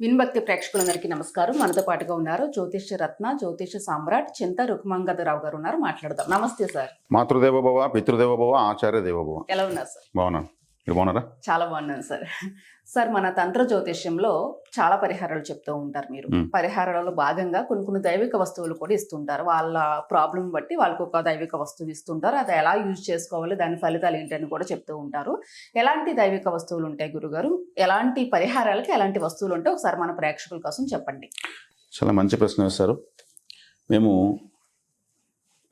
విన్భక్తి ప్రేక్షకులందరికీ నమస్కారం. మనతో పాటుగా ఉన్నారు జ్యోతిష రత్న జ్యోతిష సామ్రాట్ చింత రుక్మంగదరావు గారు ఉన్నారు. మాట్లాడదాం. నమస్తే సార్. మాతృదేవ భవ పితృదేవ భవ ఆచార్య దేవ భవ ఎలా ఉన్నారు సార్? బాగున్నాను. మీరు బాగున్నారా? చాలా బాగున్నాను సార్. సార్ మన తంత్ర జ్యోతిష్యంలో చాలా పరిహారాలు చెప్తూ ఉంటారు మీరు. పరిహారాలలో భాగంగా కొన్ని కొన్ని దైవిక వస్తువులు కూడా ఇస్తుంటారు. వాళ్ళ ప్రాబ్లం బట్టి వాళ్ళకి ఒక దైవిక వస్తువు ఇస్తుంటారు. అది ఎలా యూజ్ చేసుకోవాలి దాని ఫలితాలు ఏంటని కూడా చెప్తూ ఉంటారు. ఎలాంటి దైవిక వస్తువులు ఉంటాయి గురుగారు? ఎలాంటి పరిహారాలకి ఎలాంటి వస్తువులు ఉంటాయి? ఒకసారి మన ప్రేక్షకుల కోసం చెప్పండి. చాలా మంచి ప్రశ్న వేశారు. మేము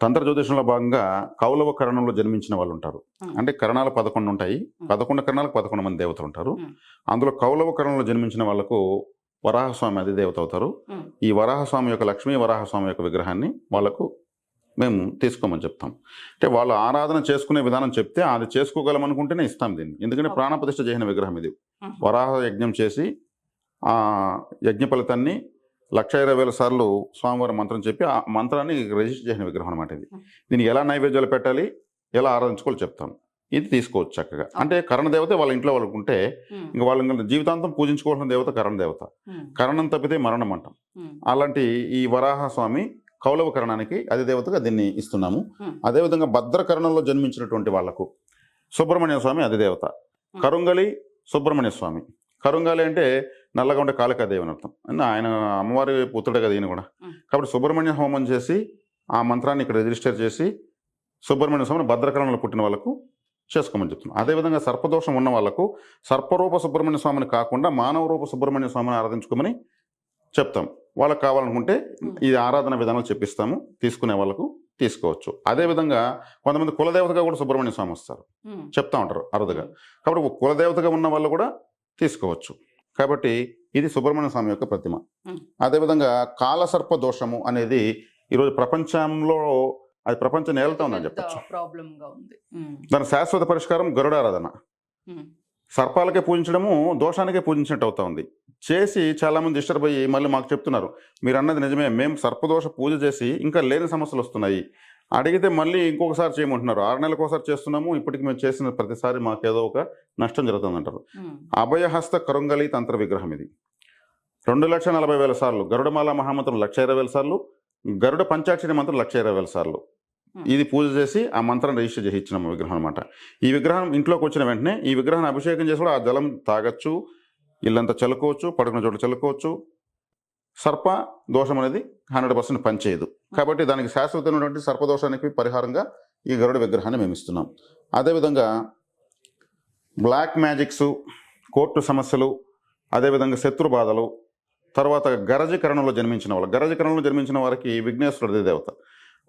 తంత్ర జ్యోతిషంలో భాగంగా కౌలవ కరణంలో జన్మించిన వాళ్ళు ఉంటారు. అంటే కరణాలు పదకొండు ఉంటాయి పదకొండు కరణాలకు పదకొండు మంది దేవతలు ఉంటారు. అందులో కౌలవ కరణంలో జన్మించిన వాళ్ళకు వరాహస్వామి అది దేవత అవుతారు. ఈ వరాహస్వామి యొక్క లక్ష్మీ వరాహస్వామి యొక్క విగ్రహాన్ని వాళ్ళకు మేము తీసుకోమని చెప్తాం అంటే వాళ్ళు ఆరాధన చేసుకునే విధానం చెప్తే అది చేసుకోగలం అనుకుంటేనే ఇస్తాం దీన్ని ఎందుకంటే Okay. ప్రాణప్రతిష్ఠ చేసిన విగ్రహం ఇది. వరాహ యజ్ఞం చేసి ఆ యజ్ఞ ఫలితాన్ని లక్ష ఇరవై వేల సార్లు స్వామివారి మంత్రం చెప్పి ఆ మంత్రాన్ని రిజిస్టర్ చేసిన విగ్రహం అనమాట ఇది. దీనికి ఎలా నైవేద్యాలు పెట్టాలి ఎలా ఆరాధించుకోవాలి చెప్తాం ఇది తీసుకోవచ్చు చక్కగా అంటే కరణ దేవత వాళ్ళ ఇంట్లో వాళ్ళకు ఉంటే. ఇంకా వాళ్ళ జీవితాంతం పూజించుకోవాల్సిన దేవత కరణ దేవత. కరణం తప్పితే మరణం అంటాం. అలాంటి ఈ వరాహ స్వామి కౌలవ కరణానికి అదే దేవతగా దీన్ని ఇస్తున్నాము. అదేవిధంగా భద్రకరణంలో జన్మించినటువంటి వాళ్ళకు సుబ్రహ్మణ్య స్వామి అదే దేవత. కరుంగలి సుబ్రహ్మణ్య స్వామి కరుంగాలి అంటే నల్లగా ఉండే కాళికాదేవి అని అర్థం. ఆయన అమ్మవారి పుత్రుడే కదా ఈయన కూడా. కాబట్టి సుబ్రహ్మణ్య హోమం చేసి ఆ మంత్రాన్ని ఇక్కడ రిజిస్టర్ చేసి సుబ్రహ్మణ్య స్వామిని భద్రకరణలో పుట్టిన వాళ్ళకు చేసుకోమని చెప్తున్నాం. అదేవిధంగా సర్పదోషం ఉన్న వాళ్ళకు సర్పరూప సుబ్రహ్మణ్య స్వామిని కాకుండా మానవ రూప సుబ్రహ్మణ్య స్వామిని ఆరాధించుకోమని చెప్తాం. వాళ్ళకి కావాలనుకుంటే ఈ ఆరాధన విధానం చెప్పిస్తాము. తీసుకునే వాళ్ళకు తీసుకోవచ్చు. అదేవిధంగా కొంతమంది కులదేవతగా కూడా సుబ్రహ్మణ్య స్వామి వస్తారు. చెప్తా ఉంటారు అరుదుగా. కాబట్టి కులదేవతగా ఉన్న వాళ్ళు కూడా తీసుకోవచ్చు. కాబట్టి ఇది సుబ్రహ్మణ్య స్వామి యొక్క ప్రతిమ. అదేవిధంగా కాలసర్ప దోషము అనేది ఈరోజు ప్రపంచంలో అది ప్రపంచం నేలతో ఉందని చెప్పచ్చు. దాని శాశ్వత పరిష్కారం గరుడారాధన. సర్పాలకే పూజించడము దోషానికే పూజించినట్టు అవుతా ఉంది చేసి చాలామంది డిస్టర్బ్ అయ్యి మళ్ళీ మాకు చెప్తున్నారు మీరు అన్నది నిజమే మేము సర్పదోష పూజ చేసి ఇంకా లేని సమస్యలు వస్తున్నాయి అడిగితే మళ్ళీ ఇంకొకసారి చేయమంటున్నారు. ఆరు నెలలకు ఒకసారి చేస్తున్నాము ఇప్పటికి మేము చేసిన ప్రతిసారి మాకు ఏదో ఒక నష్టం జరుగుతుందంటారు. అభయహస్త కరుంగలి తంత్ర విగ్రహం ఇది. రెండు లక్షల నలభై వేల సార్లు గరుడమాల మహామంత్రం లక్ష ఇరవై వేల సార్లు గరుడ పంచాక్షరి మంత్రం లక్ష ఇరవై వేల సార్లు. ఇది పూజ చేసి ఆ మంత్రం రిజిస్టర్ చేసి ఇచ్చిన విగ్రహం అనమాట ఈ విగ్రహం ఇంట్లోకి వచ్చిన వెంటనే ఈ విగ్రహాన్ని అభిషేకం చేసి కూడా ఆ జలం తాగొచ్చు ఇల్లంతా చల్లుకోవచ్చు పడుకున్న చోట చల్లుకోవచ్చు. సర్ప దోషం అనేది హండ్రెడ్ పర్సెంట్ పనిచేయదు. కాబట్టి దానికి శాశ్వతమైనటువంటి సర్పదోషానికి పరిహారంగా ఈ గరుడ విగ్రహాన్ని మేము ఇస్తున్నాం. అదేవిధంగా బ్లాక్ మ్యాజిక్స్ కోర్టు సమస్యలు అదేవిధంగా శత్రు బాధలు తర్వాత గరజకరణంలో జన్మించిన వాళ్ళు గరజకరణంలో జన్మించిన వారికి విఘ్నేశ్వరుడి దేవత.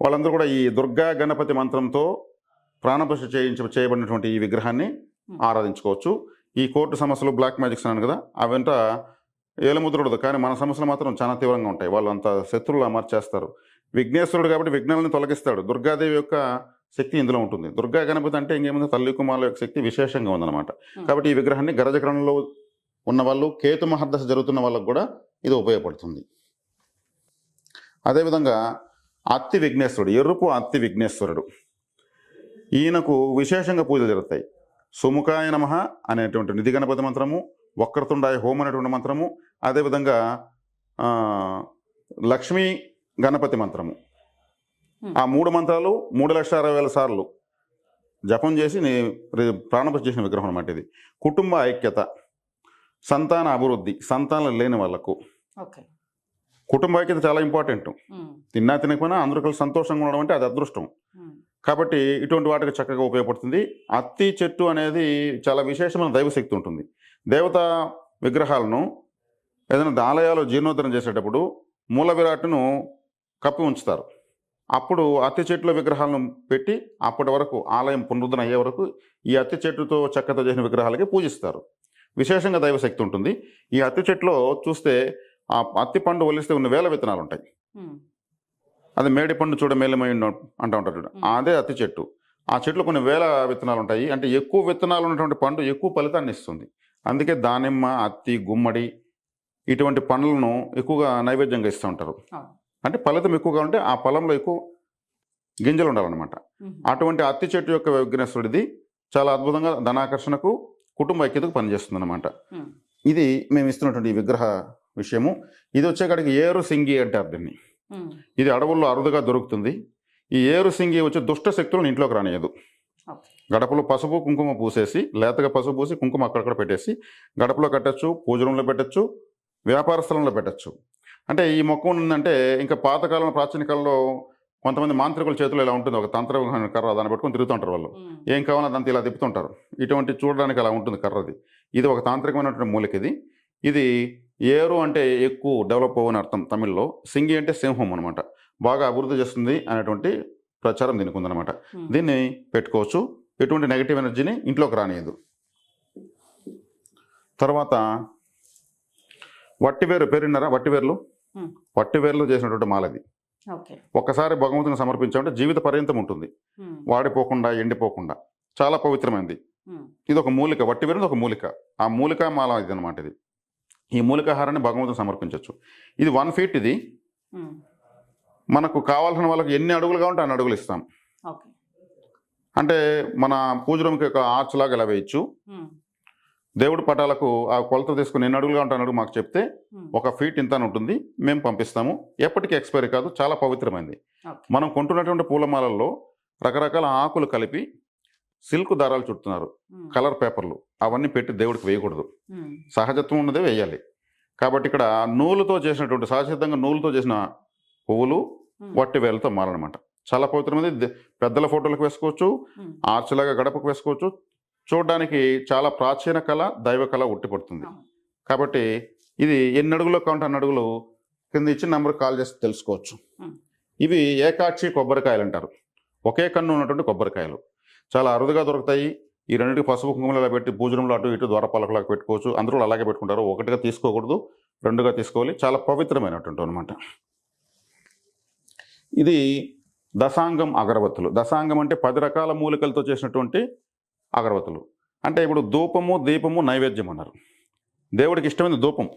వాళ్ళందరూ కూడా ఈ దుర్గా గణపతి మంత్రంతో ప్రాణప్రతిష్ఠ చేయించ చేయబడినటువంటి ఈ విగ్రహాన్ని ఆరాధించుకోవచ్చు. ఈ కోర్టు సమస్యలు బ్లాక్ మ్యాజిక్స్ అన్నాను కదా అవంతా ఏలముద్రుడు కానీ మన సమస్యలు మాత్రం చాలా తీవ్రంగా ఉంటాయి. వాళ్ళు అంత శత్రువులు అమర్చేస్తారు విఘ్నేశ్వరుడు కాబట్టి విఘ్నాలను తొలగిస్తాడు. దుర్గాదేవి యొక్క శక్తి ఇందులో ఉంటుంది. దుర్గా గణపతి అంటే ఇంకేముంది? తల్లి కుమారుల యొక్క శక్తి విశేషంగా ఉందన్నమాట. కాబట్టి ఈ విగ్రహాన్ని గరజకరణంలో ఉన్న వాళ్ళు కేతు మహర్దశ జరుగుతున్న వాళ్ళకు కూడా ఇది ఉపయోగపడుతుంది. అదేవిధంగా అత్తి విఘ్నేశ్వరుడు ఎరుపు అత్తి విఘ్నేశ్వరుడు. ఈయనకు విశేషంగా పూజలు జరుగుతాయి. సుముఖాయ నమ అనేటువంటి నిధి గణపతి మంత్రము వక్రతుండాయ హోం అనేటువంటి మంత్రము అదేవిధంగా లక్ష్మీ గణపతి మంత్రము. ఆ మూడు మంత్రాలు మూడు లక్షల అరవై వేల సార్లు జపం చేసి నీ ప్రాణప్రతిష్ఠ చేసిన విగ్రహం అన్నమాట ఇది. కుటుంబ ఐక్యత సంతాన అభివృద్ధి సంతానం లేని వాళ్ళకు. కుటుంబ ఐక్యత చాలా ఇంపార్టెంట్. తిన్నా తినకపోయినా అందరూ కలిసి సంతోషంగా ఉండడం అంటే అది అదృష్టం. కాబట్టి ఇటువంటి వాటికి చక్కగా ఉపయోగపడుతుంది. అత్తి చెట్టు అనేది చాలా విశేషమైన దైవశక్తి ఉంటుంది. దేవతా విగ్రహాలను ఏదైనా ఆలయాలు జీర్ణోద్ధరణ చేసేటప్పుడు మూల విరాట్ను కప్పి ఉంచుతారు. అప్పుడు అత్తి చెట్ల విగ్రహాలను పెట్టి అప్పటి వరకు ఆలయం పునరుద్ధరణ అయ్యే వరకు ఈ అత్తి చెట్టుతో చెక్కతో చేసిన విగ్రహాలకి పూజిస్తారు. విశేషంగా దైవశక్తి ఉంటుంది. ఈ అత్తి చెట్టులో చూస్తే ఆ అత్తి పండు ఒలిస్తే ఉన్న వేల విత్తనాలు ఉంటాయి. అది మేడి పండు చూడ మేలమై అంటూ ఉంటారు చూడ. అదే అత్తి చెట్టు. ఆ చెట్లు కొన్ని వేల విత్తనాలు ఉంటాయి. అంటే ఎక్కువ విత్తనాలు ఉన్నటువంటి పండు ఎక్కువ ఫలితాన్ని ఇస్తుంది. అందుకే దానిమ్మ అత్తి గుమ్మడి ఇటువంటి పండ్లను ఎక్కువగా నైవేద్యంగా ఇస్తూ ఉంటారు. అంటే ఫలితం ఎక్కువగా ఉంటే ఆ పొలంలో ఎక్కువ గింజలు ఉండాలన్నమాట. అటువంటి అత్తి చెట్టు యొక్క విఘ్నేశ్వరుడిది చాలా అద్భుతంగా ధనాకర్షణకు కుటుంబ ఐక్యతకు పనిచేస్తుంది అనమాట. ఇది మేము ఇస్తున్నటువంటి విగ్రహ విషయము ఇది వచ్చేకాడికి ఏరు సింగి అంటారు దీన్ని. ఇది అడవుల్లో అరుదుగా దొరుకుతుంది ఈ ఏరు సింగి వచ్చి దుష్ట శక్తులను ఇంట్లోకి రానియదు. గడపలో పసుపు కుంకుమ పూసేసి లేతగా పసుపు పూసి కుంకుమ అక్కడక్కడ పెట్టేసి గడపలో కట్టచ్చు పూజ రూమ్లో పెట్టచ్చు వ్యాపార స్థలంలో పెట్టచ్చు. అంటే ఈ మొక్క ఉందంటే ఇంకా పాతకాలం ప్రాచీన కాలంలో కొంతమంది మాంత్రికుల చేతిలో ఇలా ఉంటుంది. ఒక తంత్ర కర్ర దాన్ని పెట్టుకొని తిరుగుతుంటారు వాళ్ళు. ఏం కావాలో దాంతో ఇలా తిప్పుతుంటారు. ఇటువంటి చూడడానికి అలా ఉంటుంది కర్రది. ఇది ఒక తాంత్రికమైనటువంటి మూలిక ఇది. ఇది ఏరు అంటే ఎక్కువ డెవలప్ అవ్వని అర్థం తమిళ్ళో. సింగి అంటే సింహం అనమాట బాగా అభివృద్ధి చేస్తుంది అనేటువంటి ప్రచారం దీనికి ఉందన్నమాట. దీన్ని పెట్టుకోవచ్చు. ఎటువంటి నెగిటివ్ ఎనర్జీని ఇంట్లోకి రానియదు. తర్వాత వట్టివేరు పేరున్నారా? వట్టివేర్లు. వట్టివేర్లు చేసినటువంటి మాలది. ఒక్కసారి భగవంతుని సమర్పించామంటే జీవిత పర్యంతం ఉంటుంది. వాడిపోకుండా ఎండిపోకుండా. చాలా పవిత్రమైనది. ఇది ఒక మూలిక. వట్టి వేరేది ఒక మూలిక. ఆ మూలిక మాల ఇది అనమాట ఇది. ఈ మూలికాహారాన్ని భగవంతుని సమర్పించవచ్చు ఇది వన్ ఫీట్ ఇది. మనకు కావాల్సిన వాళ్ళకి ఎన్ని అడుగులు కావాలంటే అన్ని అడుగులు ఇస్తాం. అంటే మన పూజ రూమ్కి ఒక ఆర్చ్ లాగా ఇలా వేయచ్చు. దేవుడి పటాలకు ఆ కొలత తీసుకుని ఎన్ని అడుగులు కావాలంటే అన్ని అడుగు మాకు చెప్తే ఉమ్. ఒక ఫీట్ ఇంత ఉంటుంది మేము పంపిస్తాము ఎప్పటికీ ఎక్స్పైరీ కాదు చాలా పవిత్రమైనది ఓకే. మనం కొంటున్నటువంటి పూలమాలల్లో రకరకాల ఆకులు కలిపి సిల్క్ దారాలు చుడుతున్నారు ఉమ్. కలర్ పేపర్లు అవన్నీ పెట్టి దేవుడికి వేయకూడదు ఉమ్. సహజత్వం ఉన్నదే వేయాలి కాబట్టి ఇక్కడ నూలుతో చేసినటువంటి సహజసిద్ధంగా నూలుతో చేసిన పువ్వులు. వట్టి వేలతో మాలనమాట చాలా పవిత్రమైనది పెద్దల ఫోటోలకు వేసుకోవచ్చు. ఆర్చిలాగా గడపకు వేసుకోవచ్చు చూడడానికి చాలా ప్రాచీన కళ దైవ కళ ఉట్టిపడుతుంది. కాబట్టి ఇది ఎన్ని అడుగులో కౌంట్ అన్ని అడుగులు కింద ఇచ్చిన నెంబర్ కాల్ చేసి తెలుసుకోవచ్చు. ఇవి ఏకాక్షి కొబ్బరికాయలు అంటారు. ఒకే కన్ను ఉన్నటువంటి కొబ్బరికాయలు. చాలా అరుదుగా దొరుకుతాయి. ఈ రెండింటికి పసుపు కుంకుమలు ఇలా పెట్టి పూజనంలో అటు ఇటు ద్వారపాలకులాగా పెట్టుకోవచ్చు. అందరూ అలాగే పెట్టుకుంటారు. ఒకటిగా తీసుకోకూడదు రెండుగా తీసుకోవాలి. చాలా పవిత్రమైనటువంటి అనమాట ఇది దశాంగం అగరబత్తులు. దశాంగం అంటే పది రకాల మూలికలతో చేసినటువంటి అగరబత్తులు. అంటే ఇప్పుడు ధూపము దీపము నైవేద్యం అన్నారు దేవుడికి ఇష్టమైన ధూపం.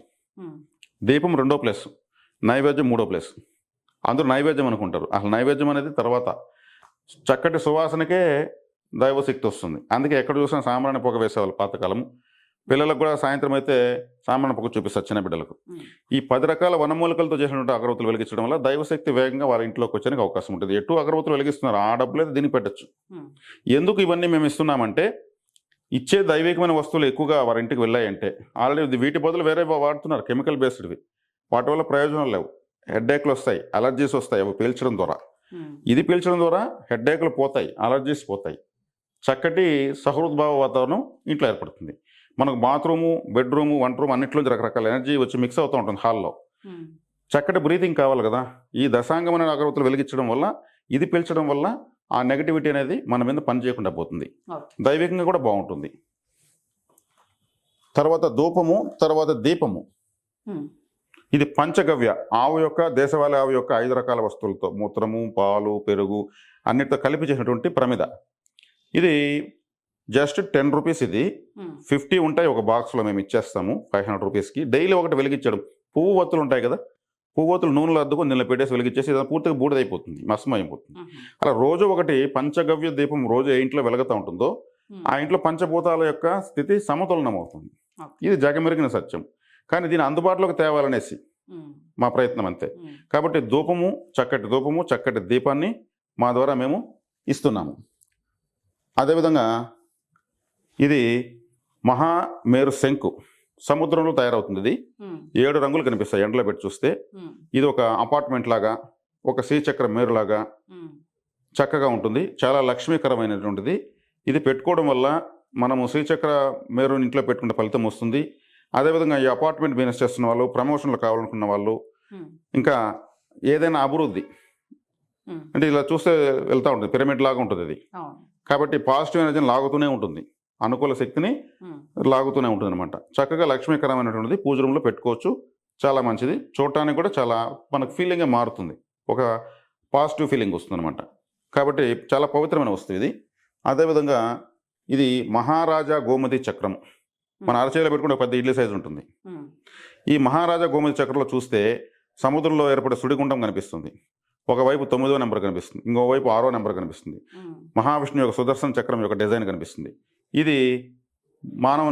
దీపం రెండో ప్లేస్ నైవేద్యం మూడో ప్లేస్. అందరూ నైవేద్యం అనుకుంటారు. అసలు నైవేద్యం అనేది తర్వాత చక్కటి సువాసనకే దైవశక్తి వస్తుంది. అందుకే ఎక్కడ చూసినా సాంబ్రాణి పొగ వేసేవాళ్ళు పాతకాలం పిల్లలకు కూడా సాయంత్రం అయితే సాంబ్రాణి పొగ చూపిస్తారు చిన్న బిడ్డలకు. ఈ పది రకాల వనమూలికలతో చేసినటువంటి అగరవత్తులు వెలిగించడం వల్ల దైవశక్తి వేగంగా వాళ్ళ ఇంట్లోకి వచ్చడానికి అవకాశం ఉంటుంది. ఎటు అగరవత్తులు వెలిగిస్తున్నారు ఆ డబ్బులు అయితే దీనికి పెట్టచ్చు. ఎందుకు ఇవన్నీ మేము ఇస్తున్నామంటే ఇచ్చే దైవికమైన వస్తువులు ఎక్కువగా వారి ఇంటికి వెళ్ళాయంటే ఆల్రెడీ వీటి బదులు వేరే వాడుతున్నారు కెమికల్ బేస్డ్వి. వాటి వల్ల ప్రయోజనం లేవు. హెడ్ఏక్లు వస్తాయి అలర్జీస్ వస్తాయి అవి పీల్చడం ద్వారా. ఇది పీల్చడం ద్వారా హెడ్ఏక్లు పోతాయి అలర్జీస్ పోతాయి. చక్కటి సహృద్భావ వాతావరణం ఇంట్లో ఏర్పడుతుంది. మనకు బాత్రూము బెడ్రూము వంట రూమ్ అన్నింటిలోంచి రకరకాల ఎనర్జీ వచ్చి మిక్స్ అవుతూ ఉంటుంది హాల్లో. చక్కటి బ్రీతింగ్ కావాలి కదా. ఈ దశాంగమైన అగరవత్తులు వెలిగించడం వల్ల ఇది పీల్చడం వల్ల ఆ నెగటివిటీ అనేది మన మీద పని చేయకుండా పోతుంది. దైవికంగా కూడా బాగుంటుంది. తర్వాత ధూపము తర్వాత దీపము. ఇది పంచగవ్య. ఆవు యొక్క దేశవాళీ ఆవు యొక్క ఐదు రకాల వస్తువులతో మూత్రము పాలు పెరుగు అన్నిటితో కలిపి చేసినటువంటి ప్రమిద. ఇది జస్ట్ టెన్ రూపీస్ ఇది ఉమ్. ఫిఫ్టీ ఉంటాయి ఒక బాక్స్లో మేము ఇచ్చేస్తాము ఫైవ్ హండ్రెడ్ రూపీస్కి డైలీ ఒకటి వెలిగించడం పువ్వు ఒత్తులు ఉంటాయి కదా పువ్వు ఒత్తులు నూనెలో అద్దుకొని నిన్న పెట్టేసి వెలిగించేసి పూర్తిగా బూడిదైపోతుంది భస్మం అయిపోతుంది ఉమ్. అలా రోజు ఒకటి పంచగవ్య దీపం రోజు ఏ ఇంట్లో వెలుగుతూ ఉంటుందో ఉమ్. ఆ ఇంట్లో పంచభూతాల యొక్క స్థితి సమతులనం అవుతుంది. ఇది జగమెరిగిన సత్యం కానీ దీన్ని అందుబాటులోకి తేవాలనేసి. మా ప్రయత్నం అంతే. కాబట్టి ధూపము చక్కటి ధూపము చక్కటి దీపాన్ని మా ద్వారా మేము ఇస్తున్నాము అదేవిధంగా ఇది మహామేరు శంకు. సముద్రంలో తయారవుతుంది ఇది. ఏడు రంగులు కనిపిస్తాయి ఎండలో పెట్టి చూస్తే. ఇది ఒక అపార్ట్మెంట్ లాగా ఒక శ్రీచక్ర మేరులాగా. చక్కగా ఉంటుంది. చాలా లక్ష్మీకరమైనటువంటిది. ఇది పెట్టుకోవడం వల్ల మనము శ్రీచక్ర మేరు ఇంట్లో పెట్టుకునే ఫలితం వస్తుంది. అదేవిధంగా ఈ అపార్ట్మెంట్ బిజినెస్ చేస్తున్న వాళ్ళు ప్రమోషన్లు కావాలనుకున్న వాళ్ళు. ఇంకా ఏదైనా అభివృద్ధి. అంటే ఇలా చూస్తే వెళ్తూ ఉంటుంది. పిరమిడ్ లాగా ఉంటుంది అవును. కాబట్టి పాజిటివ్ ఎనర్జీని లాగుతూనే ఉంటుంది. అనుకూల శక్తిని. లాగుతూనే ఉంటుంది అనమాట చక్కగా లక్ష్మీకరమైనటువంటిది పూజ రూమ్లో పెట్టుకోవచ్చు. చాలా మంచిది. చూడటానికి కూడా చాలా మనకు ఫీలింగే మారుతుంది. ఒక పాజిటివ్ ఫీలింగ్ వస్తుంది అనమాట కాబట్టి చాలా పవిత్రమైన వస్తువు ఇది. అదేవిధంగా ఇది మహారాజా గోమతి చక్రం మన అరచేలో పెట్టుకుంటే పెద్ద ఇడ్లీ సైజు ఉంటుంది. ఈ మహారాజా గోమతి చక్రంలో చూస్తే సముద్రంలో ఏర్పడే సుడిగుండం కనిపిస్తుంది. ఒకవైపు తొమ్మిదో నెంబర్ కనిపిస్తుంది. ఇంకోవైపు ఆరో నెంబర్ కనిపిస్తుంది. మహావిష్ణు యొక్క సుదర్శన చక్రం యొక్క డిజైన్ కనిపిస్తుంది. ఇది మానవ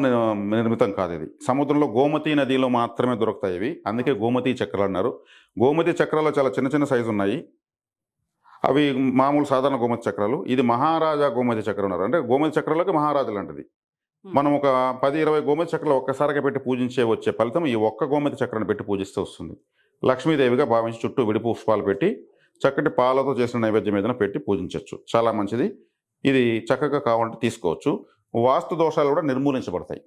నిర్మితం కాదు ఇది. సముద్రంలో గోమతి నదిలో మాత్రమే దొరుకుతాయి ఇవి. అందుకే గోమతి చక్రాలు అన్నారు. గోమతి చక్రాలు చాలా చిన్న చిన్న సైజు ఉన్నాయి. అవి మామూలు సాధారణ గోమతి చక్రాలు. ఇది మహారాజా గోమతి చక్రం అన్నారు. అంటే గోమతి చక్రాలకి మహారాజు లాంటిది మనం ఒక పది ఇరవై గోమతి చక్రాలు ఒక్కసారిగా పెట్టి పూజించే వచ్చే ఫలితం ఈ ఒక్క గోమతి చక్రాన్ని పెట్టి పూజిస్తే వస్తుంది. లక్ష్మీదేవిగా భావించి చుట్టూ విడి పుష్పాలు పెట్టి చక్కటి పాలతో చేసిన నైవేద్యం ఏదైనా పెట్టి పూజించవచ్చు చాలా మంచిది. ఇది చక్కగా కావాలంటే తీసుకోవచ్చు. వాస్తు దోషాలు కూడా నిర్మూలించబడతాయి.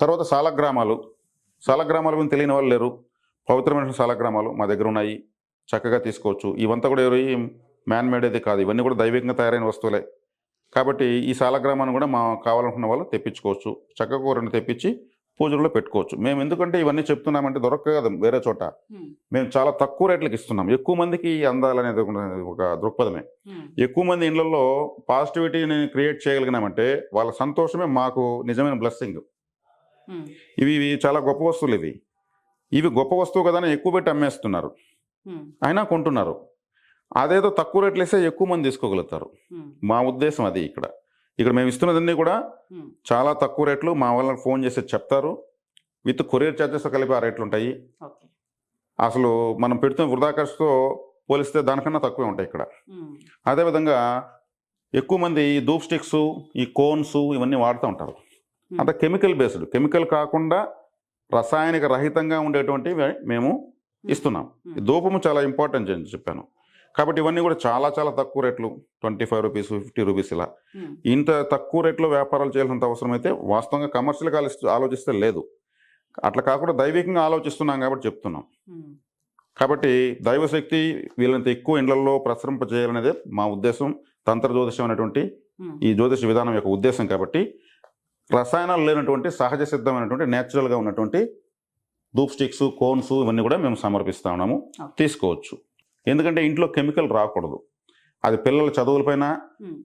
తర్వాత సాలగ్రామాలు సాలగ్రామాల గురించి తెలియని వాళ్ళు లేరు. పవిత్రమైన సాలగ్రామాలు మా దగ్గర ఉన్నాయి. చక్కగా తీసుకోవచ్చు. ఇవంతా కూడా ఎవరి మ్యాన్ మేడేది కాదు. ఇవన్నీ కూడా దైవికంగా తయారైన వస్తువులే. కాబట్టి ఈ సాలగ్రామాన్ని కూడా మా కావాలనుకున్న వాళ్ళు తెప్పించుకోవచ్చు. చక్కగా రెండు తెప్పించి పూజల్లో పెట్టుకోవచ్చు. మేము ఎందుకంటే ఇవన్నీ చెప్తున్నామంటే దొరక్క కదా వేరే చోట. మేము చాలా తక్కువ రేట్లకు ఇస్తున్నాం. ఎక్కువ మందికి అందాలనేది ఒక- దృక్పథమే. ఎక్కువ మంది ఇళ్ళలో పాజిటివిటీని క్రియేట్ చేయగలిగినామంటే వాళ్ళ సంతోషమే మాకు నిజమైన బ్లెస్సింగ్. ఇవి ఇవి చాలా గొప్ప వస్తువులు ఇవి. ఇవి గొప్ప వస్తువు కదా ఎక్కువ పెట్టి అమ్మేస్తున్నారు. అయినా కొంటున్నారు. అదేదో తక్కువ రేట్లు వేస్తే ఎక్కువ మంది తీసుకోగలుగుతారు. మా ఉద్దేశం అది ఇక్కడ. ఇక్కడ మేము ఇస్తున్నదన్నీ కూడా చాలా తక్కువ రేట్లు. మా వాళ్ళకి ఫోన్ చేసి చెప్తారు. విత్ కొరియర్ ఛార్జెస్ కలిపి ఆ రేట్లు ఉంటాయి అసలు మనం పెడుతున్న వృధా ఖర్చుతో పోలిస్తే దానికన్నా తక్కువే ఉంటాయి ఇక్కడ. అదేవిధంగా ఎక్కువ మంది ఈ ధూప్ స్టిక్స్ ఈ కోన్స్ ఇవన్నీ వాడుతూ ఉంటారు. అంత కెమికల్ బేస్డ్. కెమికల్ కాకుండా రసాయనిక రహితంగా ఉండేటువంటివి మేము ఇస్తున్నాం. ఈ ధూపము చాలా ఇంపార్టెంట్ అని చెప్పాను. కాబట్టి ఇవన్నీ కూడా చాలా చాలా తక్కువ రేట్లు. Twenty five rupees fifty rupees ఇలా. ఇంత తక్కువ రేట్లో వ్యాపారాలు చేయాల్సినంత అవసరం అయితే వాస్తవంగా కమర్షియల్గా ఆలోచి ఆలోచిస్తే లేదు. అట్లా కాకుండా దైవికంగా ఆలోచిస్తున్నాం కాబట్టి చెప్తున్నాం. కాబట్టి దైవశక్తి వీళ్ళంత ఎక్కువ ఇండ్లలో ప్రసరింప చేయాలనేదే మా ఉద్దేశం తంత్ర జ్యోతిషం అనేటువంటి ఈ జ్యోతిష విధానం యొక్క ఉద్దేశం కాబట్టి రసాయనాలు లేనటువంటి సహజ సిద్ధమైనటువంటి నేచురల్గా ఉన్నటువంటి ధూప్ స్టిక్స్ కోన్స్ ఇవన్నీ కూడా మేము సమర్పిస్తా ఉన్నాము. తీసుకోవచ్చు. ఎందుకంటే ఇంట్లో కెమికల్ రాకూడదు. అది పిల్లల చదువులపైన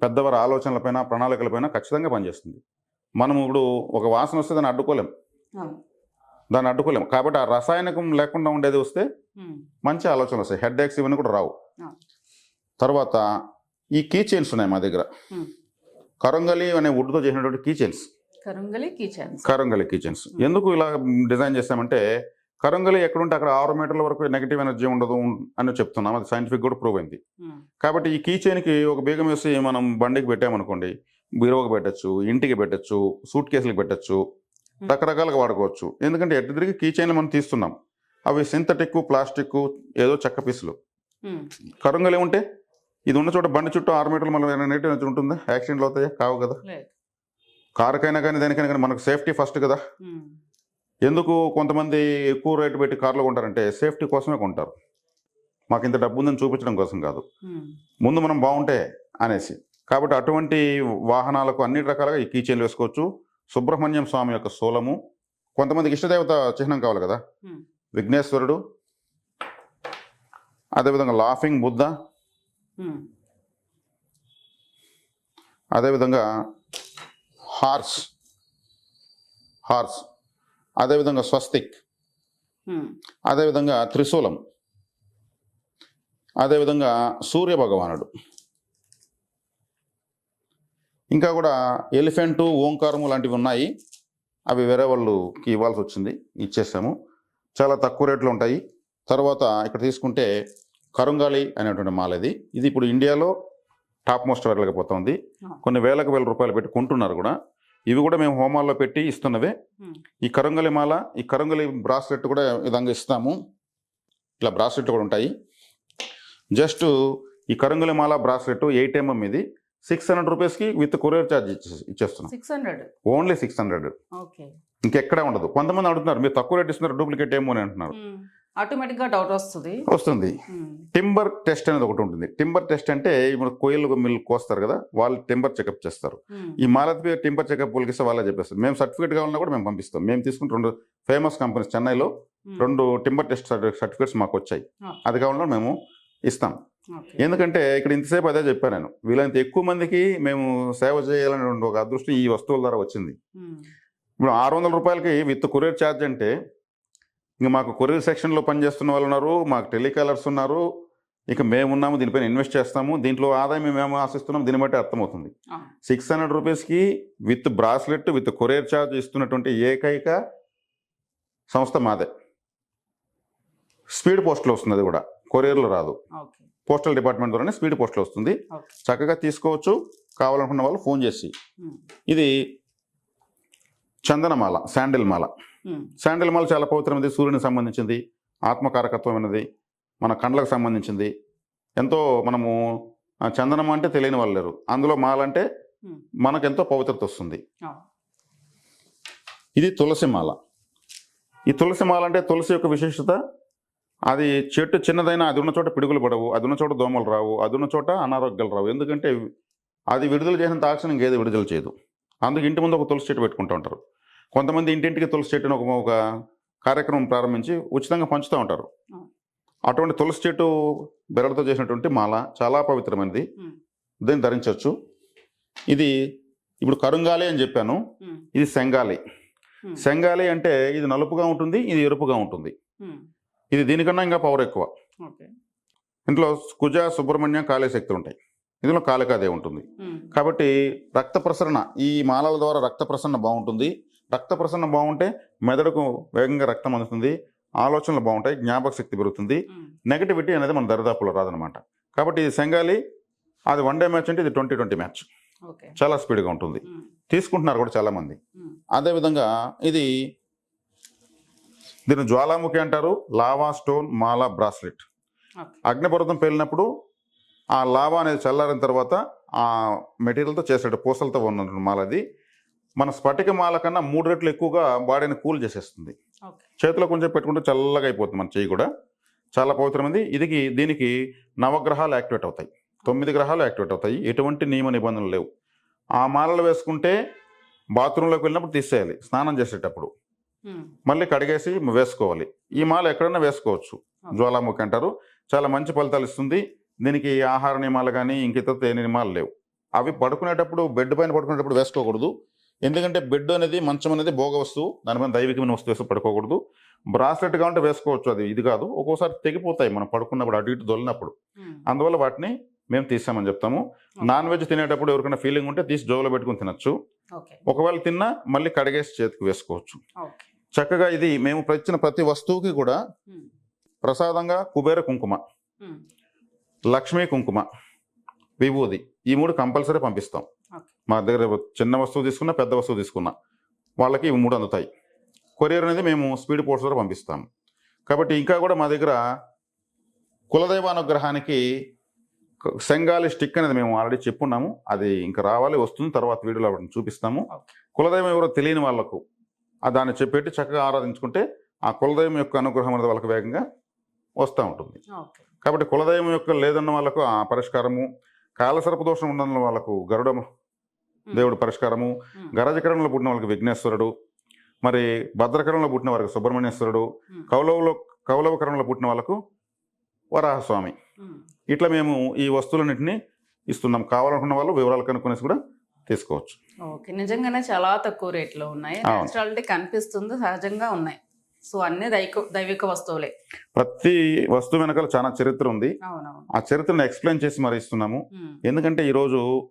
పెద్దవారి ఆలోచనలపైన ప్రణాళికలపైన ఖచ్చితంగా పనిచేస్తుంది. మనం ఇప్పుడు ఒక వాసన వస్తే దాన్ని అడ్డుకోలేం. దాన్ని అడ్డుకోలేం. కాబట్టి ఆ రసాయనికం లేకుండా ఉండేది వస్తే మంచి ఆలోచనలు వస్తాయి. హెడ్ ఏక్స్ ఇవన్నీ కూడా రావు. తర్వాత ఈ కీ చైన్స్ ఉన్నాయి మా దగ్గర. కరంగలి అనే వుడ్తో చేసినటువంటి కీ చైన్స్. కరుంగలి కిచెన్స్ కరంగలి కీ చైన్స్. ఎందుకు ఇలా డిజైన్ చేస్తామంటే కరంగలి ఎక్కడుంటే అక్కడ ఆరు మీటర్ల వరకు నెగిటివ్ ఎనర్జీ ఉండదు అని చెప్తున్నాం. అది సైంటిఫిక్ కూడా ప్రూవ్ అయింది. కాబట్టి ఈ కీ చైన్కి ఒక బీగం వేసి మనం బండికి పెట్టామనుకోండి బీరువాకి పెట్టచ్చు ఇంటికి పెట్టచ్చు సూట్ కేసులకు పెట్టచ్చు రకరకాలుగా వాడుకోవచ్చు. ఎందుకంటే ఎటు తిరిగి కీ చైన్లు మనం తీస్తున్నాం. అవి సింథటిక్ ప్లాస్టిక్ ఏదో చెక్క పీసులు కరంగలు ఏముంటే ఇది ఉన్న చోట బండి చుట్టూ ఆరు మీటర్లు మళ్ళీ నెగిటివ్ ఎనర్జీ ఉంటుందా? యాక్సిడెంట్లు అవుతాయా? కావు కదా. కారుకైనా కానీ దేనికైనా కానీ మనకు సేఫ్టీ ఫస్ట్ కదా. ఎందుకు కొంతమంది ఎక్కువ రేటు పెట్టి కార్లు కొంటారంటే సేఫ్టీ కోసమే కొంటారు. మాకు ఇంత డబ్బు ఉందని చూపించడం కోసం కాదు. ముందు మనం బాగుంటే అనేసి. కాబట్టి అటువంటి వాహనాలకు అన్ని రకాలుగా ఈ కీచైన్లు వేసుకోవచ్చు. సుబ్రహ్మణ్యం స్వామి యొక్క సోలము. కొంతమందికి ఇష్టదేవత చిహ్నం కావాలి కదా? విఘ్నేశ్వరుడు. అదేవిధంగా లాఫింగ్ బుద్ధ. అదేవిధంగా హార్స్. హార్స్. అదేవిధంగా స్వస్తిక్. అదేవిధంగా త్రిశూలం. అదేవిధంగా సూర్య భగవానుడు. ఇంకా కూడా ఎలిఫెంటు ఓంకారము లాంటివి ఉన్నాయి. అవి వేరే వాళ్ళకి ఇవ్వాల్సి వచ్చింది. ఇచ్చేసాము. చాలా తక్కువ రేట్లో ఉంటాయి. తర్వాత ఇక్కడ తీసుకుంటే కరుంగాలి అనేటువంటి మాల ఇది. ఇది ఇప్పుడు ఇండియాలో టాప్ మోస్ట్ వెళ్ళకపోతుంది కొన్ని వేలకు వేల రూపాయలు పెట్టి కొంటున్నారు కూడా. ఇవి కూడా మేము హోమాల్లో పెట్టి ఇస్తున్నవే. ఈ కరంగలి మాల ఈ కరంగలి బ్రాస్లెట్ కూడా విధంగా ఇస్తాము. ఇట్లా బ్రాస్లెట్ కూడా ఉంటాయి. జస్ట్ ఈ కరంగలి మాల బ్రాస్లెట్ ఎయిట్ ఎంఎం ఇది. సిక్స్ హండ్రెడ్ రూపీస్కి విత్ కొరియర్ ఛార్జ్ ఇచ్చే- ఇచ్చేస్తున్నాం. Six hundred. Only six hundred. ఇంకెక్కడా ఉండదు. కొంతమంది అడుగుతున్నారు మీరు తక్కువ రేట్ ఇస్తున్నారు డూప్లికేట్ ఏమో అని అంటున్నారు. ఉమ్, ఆటోమేటిక్గా డౌట్ వస్తుంది. వస్తుంది. టింబర్ టెస్ట్ అనేది ఒకటి ఉంటుంది. టింబర్ టెస్ట్ అంటే ఇప్పుడు కోయిలు మిల్ కోస్తారు కదా వాళ్ళు టింబర్ చెకప్ చేస్తారు. ఈ మాలతి టింబర్ చెకప్ ఇస్తే వాళ్ళే చెప్పేస్తారు. మేము సర్టిఫికేట్ కావాలన్నా కూడా మేము పంపిస్తాం. మేము తీసుకున్న రెండు ఫేమస్ కంపెనీస్ చెన్నైలో రెండు టింబర్ టెస్ట్ సర్టిఫికేట్స్ మాకు వచ్చాయి. అది కావాలన్నా మేము ఇస్తాం. ఎందుకంటే ఇక్కడ ఇంతసేపు అదే చెప్పాను నేను. వీళ్ళంత ఎక్కువ మందికి మేము సేవ చేయాలనే ఒక అదృష్టం ఈ వస్తువుల ద్వారా వచ్చింది. ఇప్పుడు ఆరు వందల రూపాయలకి విత్ కొరియర్ ఛార్జ్ అంటే ఇంక మాకు కొరియర్ సెక్షన్లో పనిచేస్తున్న వాళ్ళు ఉన్నారు మాకు టెలికాలర్స్ ఉన్నారు ఇక మేమున్నాము దీనిపైన ఇన్వెస్ట్ చేస్తాము దీంట్లో ఆదాయం మేము ఆశిస్తున్నాం దీన్ని బట్టి అర్థమవుతుంది. సిక్స్ హండ్రెడ్ రూపీస్కి with bracelet with courier charge ఇస్తున్నటువంటి ఏకైక సంస్థ మాదే. స్పీడ్ పోస్ట్లో వస్తుంది అది కూడా కొరియర్లో రాదు. పోస్టల్ డిపార్ట్మెంట్ ద్వారానే స్పీడ్ పోస్ట్లో వస్తుంది. చక్కగా తీసుకోవచ్చు కావాలనుకున్న వాళ్ళు ఫోన్ చేసి. ఇది చందనమాల శాండిల్ మాల శాండిల్ మాల చాలా పవిత్రమైనది సూర్యునికి సంబంధించింది ఆత్మకారకత్వమైనది మన కండ్లకు సంబంధించింది. ఎంతో మనము చందనం అంటే తెలియని వాళ్ళు లేరు. అందులో మాల అంటే ఉమ్, మనకెంతో పవిత్రత వస్తుంది. ఇది తులసి మాల. ఈ తులసి మాల అంటే తులసి యొక్క విశేషత అది చెట్టు చిన్నదైనా అది ఉన్న చోట పిడుగులు పడవు అది ఉన్న చోట దోమలు రావు అది ఉన్న చోట అనారోగ్యాలు రావు. ఎందుకంటే అది విడుదల చేసినంత ఆక్సిజన్ ఇంకేది విడుదల చేయదు. అందుకు ఇంటి ముందు ఒక తులసి చెట్టు పెట్టుకుంటూ ఉంటారు. కొంతమంది ఇంటింటికి తులసి చెట్టును ఒక ఒక కార్యక్రమం ప్రారంభించి ఉచితంగా పంచుతూ ఉంటారు. అటువంటి తులసి చెట్టు బెరడుతో చేసినటువంటి మాల చాలా పవిత్రమైనది. దీన్ని ధరించవచ్చు. ఇది ఇప్పుడు కరుంగాలి అని చెప్పాను. ఇది సెంగాలి. ఉమ్, సెంగాలి అంటే ఇది నలుపుగా ఉంటుంది ఇది ఎరుపుగా ఉంటుంది. ఇది దీనికన్నా ఇంకా పవర్ ఎక్కువ. ఇంట్లో కుజ సుబ్రహ్మణ్య కాళీ శక్తులు ఉంటాయి. ఇందులో కాళికాదే ఉంటుంది. కాబట్టి రక్త ప్రసరణ ఈ మాలల ద్వారా రక్త ప్రసరణ బాగుంటుంది. రక్త ప్రసరణ బాగుంటే మెదడుకు వేగంగా రక్తం అందుతుంది ఆలోచనలు బాగుంటాయి జ్ఞాపక శక్తి పెరుగుతుంది. నెగటివిటీ అనేది మన దరిదాపులో రాదనమాట కాబట్టి ఇది సెంగాలి అది వన్ డే మ్యాచ్ అంటే ఇది ట్వంటీ ట్వంటీ మ్యాచ్ చాలా స్పీడ్గా ఉంటుంది. తీసుకుంటున్నారు కూడా చాలామంది అదేవిధంగా ఇది దీన్ని జ్వాలాముఖి అంటారు లావా స్టోన్ మాలా బ్రాస్లెట్. అగ్నిపర్వతం పేలినప్పుడు ఆ లావా అనేది చల్లారిన తర్వాత ఆ మెటీరియల్తో చేసాడు పూసలతో ఉన్న మాలది మన స్ఫటిక మాల కన్నా మూడు రెట్లు ఎక్కువగా బాడీని కూల్ చేసేస్తుంది. చేతిలో కొంచెం పెట్టుకుంటే చల్లగా అయిపోతుంది మన చెయ్యి కూడా. చాలా పవిత్రమైనది ఇది దీనికి నవగ్రహాలు యాక్టివేట్ అవుతాయి. తొమ్మిది గ్రహాలు యాక్టివేట్ అవుతాయి. ఎటువంటి నియమ నిబంధనలు లేవు. ఆ మాలలు వేసుకుంటే బాత్రూంలోకి వెళ్ళినప్పుడు తీసేయాలి. స్నానం చేసేటప్పుడు. మళ్ళీ కడిగేసి వేసుకోవాలి. ఈ మాల ఎక్కడైనా వేసుకోవచ్చు. జ్వాలాముఖి అంటారు. చాలా మంచి ఫలితాలు ఇస్తుంది. దీనికి ఆహార నియమాలు కానీ ఇంక ఇతర ఏ నియమాలు లేవు. అవి పడుకునేటప్పుడు బెడ్ పైన పడుకునేటప్పుడు వేసుకోకూడదు. ఎందుకంటే బెడ్ అనేది మంచం అనేది భోగ వస్తువు. దాని మీద దైవికమైన వస్తువు వేసి పడుకోకూడదు. బ్రాస్లెట్ కావాలంటే వేసుకోవచ్చు అది ఇది కాదు. ఒక్కోసారి తెగిపోతాయి మనం పడుకున్నప్పుడు అటు ఇటు దొలినప్పుడు ఉమ్, అందువల్ల వాటిని మేము తీసామని చెప్తాము. నాన్ వెజ్ తినేటప్పుడు ఎవరికైనా ఫీలింగ్ ఉంటే తీసి జోలో పెట్టుకుని తినచ్చు. ఒకవేళ తిన్నా మళ్ళీ కడిగేసి చేతికి వేసుకోవచ్చు. చక్కగా ఇది మేము ఇచ్చిన ప్రతి వస్తువుకి కూడా ప్రసాదంగా కుబేర కుంకుమ లక్ష్మీ కుంకుమ విభూది ఈ మూడు కంపల్సరీ పంపిస్తాం. మా దగ్గర చిన్న వస్తువు తీసుకున్నా పెద్ద వస్తువు తీసుకున్నా వాళ్ళకి ఇవి మూడు అందుతాయి. కొరియర్ అనేది మేము స్పీడ్ పోస్ట్ ద్వారా పంపిస్తాము కాబట్టి ఇంకా కూడా మా దగ్గర కులదైవానుగ్రహానికి సెంగాలి స్టిక్ అనేది మేము ఆల్రెడీ చెప్పున్నాము. అది ఇంకా రావాలి వస్తుంది తర్వాత వీడియోలో చూపిస్తాము. కులదైవం ఎవరో తెలియని వాళ్ళకు ఆ దాన్ని చెప్పేటి చక్కగా ఆరాధించుకుంటే ఆ కులదైవం యొక్క అనుగ్రహం అనేది వాళ్ళకి వేగంగా వస్తూ ఉంటుంది. కాబట్టి కులదైవం యొక్క లేదన్న వాళ్ళకు ఆ పరిష్కారము కాలసర్ప దోషం ఉన్న వాళ్ళకు గరుడ దేవుడు పరిష్కారము. గరజకరణలో పుట్టిన వాళ్ళకి విఘ్నేశ్వరుడు మరి భద్రకరణలో పుట్టిన వారికి సుబ్రహ్మణ్యేశ్వరుడు కౌలవలో కౌలవకరణలో పుట్టిన వాళ్ళకు వరాహస్వామి. ఇట్లా మేము ఈ వస్తువులన్నింటినీ ఇస్తున్నాం. కావాలనుకున్న వాళ్ళు వివరాలు కనుక్కునేసి కూడా తీసుకోవచ్చు. ఓకే. నిజంగానే చాలా తక్కువ రేట్లో ఉన్నాయి. నేచురాలిటీ కనిపిస్తుంది సహజంగా ఉన్నాయి. సో అన్ని దైక దైవిక వస్తువులే. ప్రతి వస్తువు వెనకాల చాలా చరిత్ర ఉంది. ఆ చరిత్రను ఎక్స్ప్లెయిన్ చేసి మరి ఇస్తున్నాము. ఎందుకంటే ఈరోజు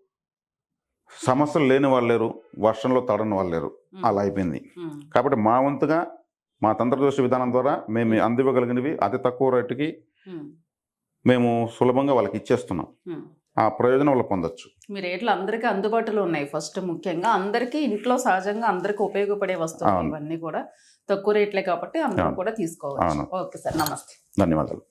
సమస్యలు లేని వాళ్ళు లేరు వర్షంలో తడని వాళ్ళు లేరు. అలా అయిపోయింది. కాబట్టి మా వంతుగా మా తంత్రదోష విధానం ద్వారా మేము అందివ్వగలిగినవి అతి తక్కువ రేటుకి మేము సులభంగా వాళ్ళకి ఇచ్చేస్తున్నాం. ఆ ప్రయోజనం వాళ్ళు పొందొచ్చు. మీ రేట్లు అందరికీ అందుబాటులో ఉన్నాయి ఫస్ట్ ముఖ్యంగా. అందరికీ ఇంట్లో సహజంగా అందరికీ ఉపయోగపడే వస్తువులు. ఇవన్నీ కూడా తక్కువ రేట్లే కాబట్టి అందరూ. కూడా తీసుకోవచ్చు. అవును. Okay sir. నమస్తే. ధన్యవాదాలు.